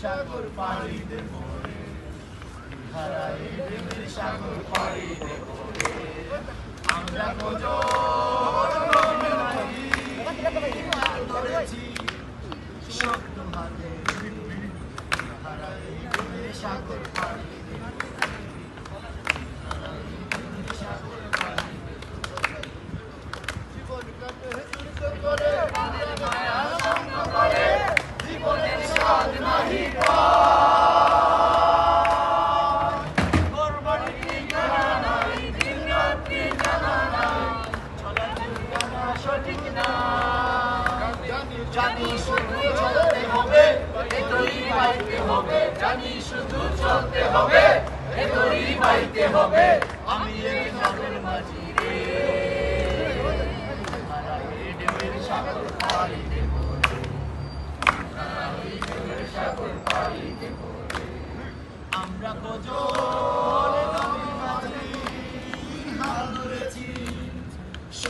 সাগর পাড়ি দেব হারাই সাগর পাড়ি দেব আমরা করেছি শব্দ হাতে সাগর পাড়ি সাগর পাড়ি জীবন কাটে যুদ্ধ করে সঙ্গ করে জীবনের স্বাদ নাহি কোরবানি ঠিকানা জানি শুধু চলতে হবে এতই পাইতে হবে, জানি শুধু চলতে হবে এতই পাইতে হবে, আমি এই নগর মাঝি রে। সাগর সাগর আমরা গোজো